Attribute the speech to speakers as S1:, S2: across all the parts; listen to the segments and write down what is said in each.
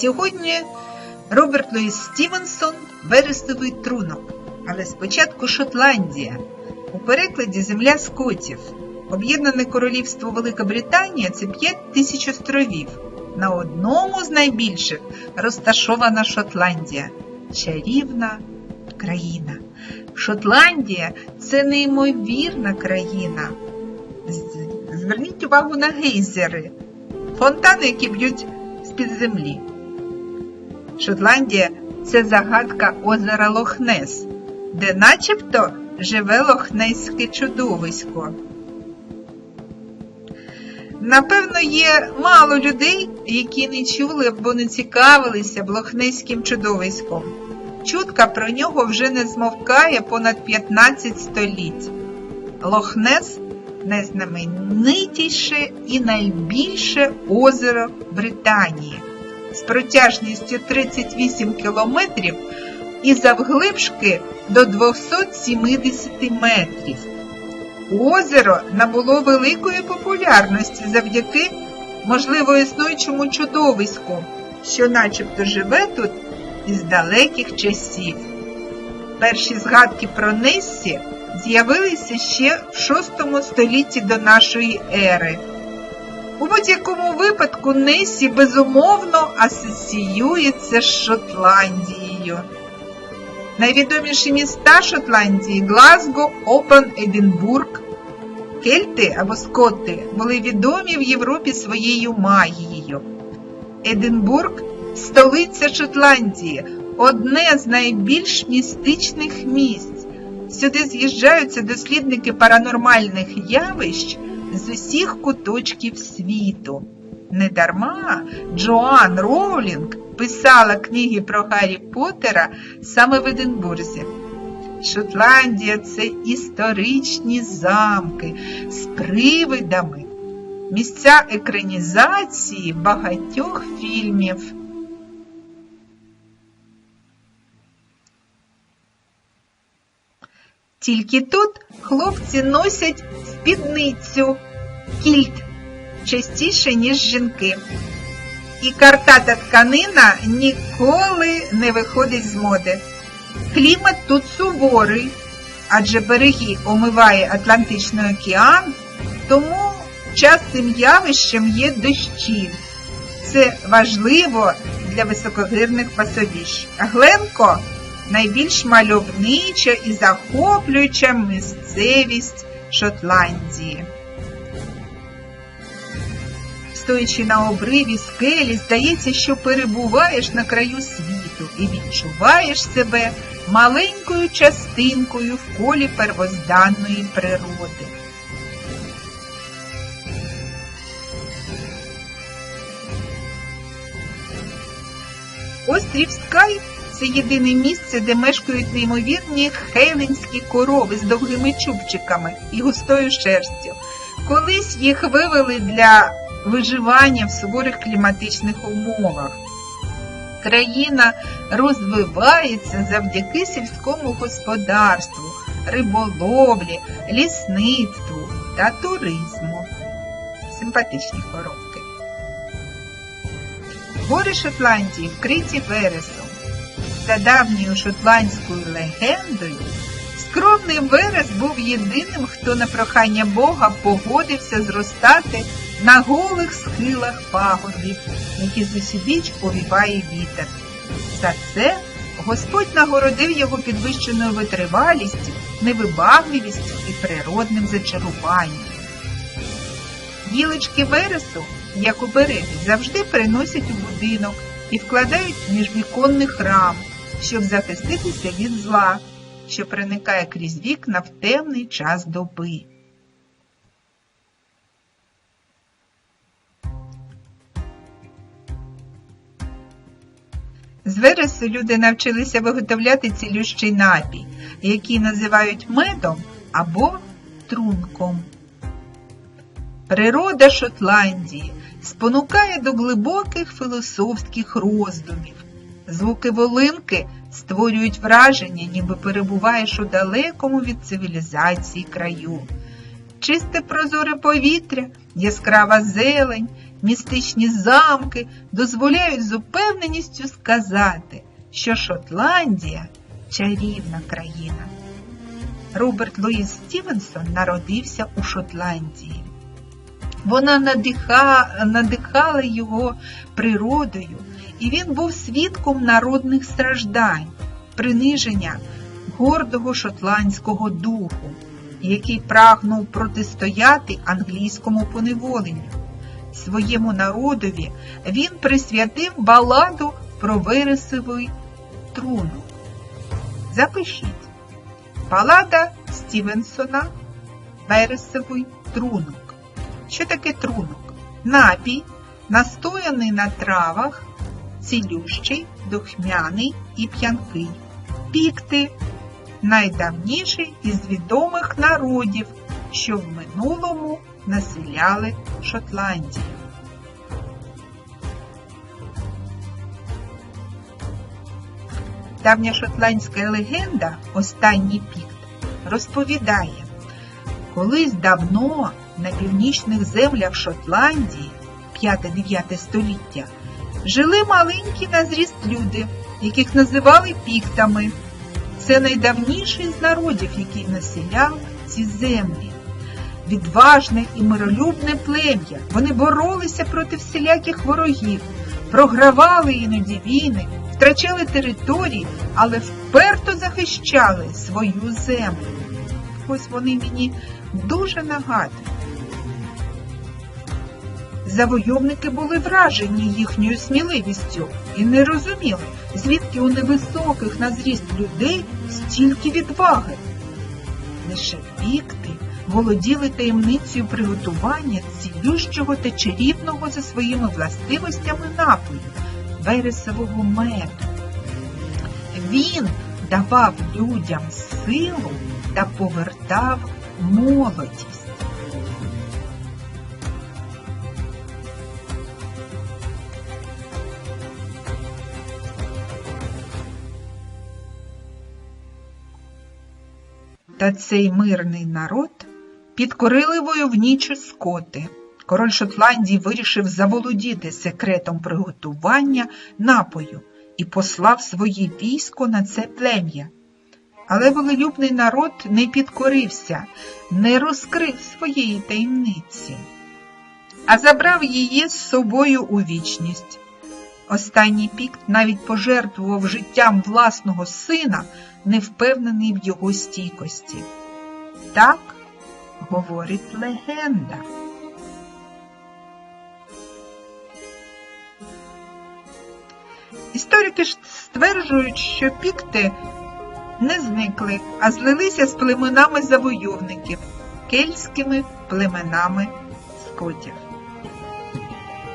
S1: Сьогодні Роберт Луїс Стівенсон Вересовий трунок. Але спочатку Шотландія. У перекладі земля скотів. Об'єднане королівство Велика Британія це 5 тисяч островів. На одному з найбільших розташована Шотландія. Чарівна країна. Шотландія це неймовірна країна. Зверніть увагу на гейзери, фонтани, які б'ють з-під землі. Шотландія це загадка озера Лохнес, де начебто живе лохнеське чудовисько. Напевно, є мало людей, які не чули або не цікавилися блохнеським чудовиськом. Чутка про нього вже не змовкає понад 15 століть. Лохнес найзнаменитіше і найбільше озеро Британії з протяжністю 38 кілометрів і завглибшки до 270 метрів. Озеро набуло великої популярності завдяки, можливо, існуючому чудовиську, що начебто живе тут із далеких часів. Перші згадки про Нессі з'явилися ще в VI столітті до нашої ери. У будь-якому випадку Несі безумовно асоціюється з Шотландією. Найвідоміші міста Шотландії Глазго, Опен, Единбург. Кельти або скотти були відомі в Європі своєю магією. Единбург столиця Шотландії, одне з найбільш містичних місць. Сюди з'їжджаються дослідники паранормальних явищ з усіх куточків світу. Недарма Джоан Роулінг писала книги про Гаррі Поттера саме в Единбурзі. Шотландія це історичні замки з привидами, місця екранізації багатьох фільмів. Тільки тут хлопці носять спідницю, кільт частіше, ніж жінки. І картата тканина ніколи не виходить з моди. Клімат тут суворий, адже береги омиває Атлантичний океан, тому частим явищем є дощі. Це важливо для високогирних пасовищ. Гленко найбільш мальовнича і захоплююча місцевість Шотландії. Стоячи на обриві скелі, здається, що перебуваєш на краю світу і відчуваєш себе маленькою частинкою в колі первозданної природи. Острів Скай це єдине місце, де мешкають неймовірні хеленські корови з довгими чубчиками і густою шерстю. Колись їх вивели для виживання в суворих кліматичних умовах. Країна розвивається завдяки сільському господарству, риболовлі, лісництву та туризму. Симпатичні коробки. Гори Шотландії вкриті вересом. За давньою шотландською легендою, скромний верес був єдиним, хто на прохання Бога погодився зростати на голих схилах пагорбів, які зусібіч повіває вітер. За це Господь нагородив його підвищеною витривалістю, невибагливістю і природним зачаруванням. Гілочки вересу, як обереги, завжди приносять у будинок і вкладають між віконних рам, щоб захиститися від зла, що проникає крізь вікна в темний час доби. З вересу люди навчилися виготовляти цілющий напій, який називають медом або трунком. Природа Шотландії спонукає до глибоких філософських роздумів. Звуки волинки створюють враження, ніби перебуваєш у далекому від цивілізації краю. Чисте прозоре повітря, яскрава зелень містичні замки дозволяють з упевненістю сказати, що Шотландія чарівна країна. Роберт Луїс Стівенсон народився у Шотландії. Вона надиха, надихала його природою, і він був свідком народних страждань, приниження гордого шотландського духу, який прагнув протистояти англійському поневоленню. Своєму народові він присвятив баладу про Вересовий трунок. Запишіть. Балада Стівенсона Вересовий трунок. Що таке трунок? Напій, настояний на травах, цілющий, духмяний і п'янкий. Пікти найдавніший із відомих народів, що в минулому населяли Шотландію. Давня шотландська легенда Останній пікт розповідає, колись давно на північних землях Шотландії 5-9 століття жили маленькі на зріст люди, яких називали піктами. Це найдавніший з народів, який населяв ці землі. Відважне і миролюбне плем'я. Вони боролися проти всіляких ворогів, програвали іноді війни, втрачали території, але вперто захищали свою землю. Ось вони мені дуже нагадують. Завойовники були вражені їхньою сміливістю і не розуміли, звідки у невисоких на зріст людей стільки відваги. Лише пікти володіли таємницею приготування цілющого та чарівного за своїми властивостями напою вересового меду. Він давав людям силу та повертав молодість. Та цей мирний народ підкорили войовнічі скоти. Король Шотландії вирішив заволодіти секретом приготування напою і послав своє військо на це плем'я. Але волелюбний народ не підкорився, не розкрив своєї таємниці, а забрав її з собою у вічність. Останній пік навіть пожертвував життям власного сина, не впевнений в його стійкості. Так говорить легенда. Історики ж стверджують, що пікти не зникли, а злилися з племенами завойовників, кельтськими племенами скотів.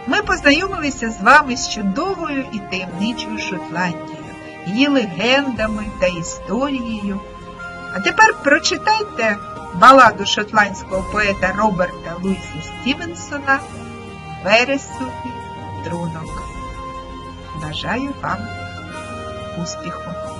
S1: Ми познайомилися з вами з чудовою і таємничою Шотландією, її легендами та історією. А тепер прочитайте баладу шотландського поета Роберта Луїса Стівенсона Вересовий трунок. Бажаю вам успіху!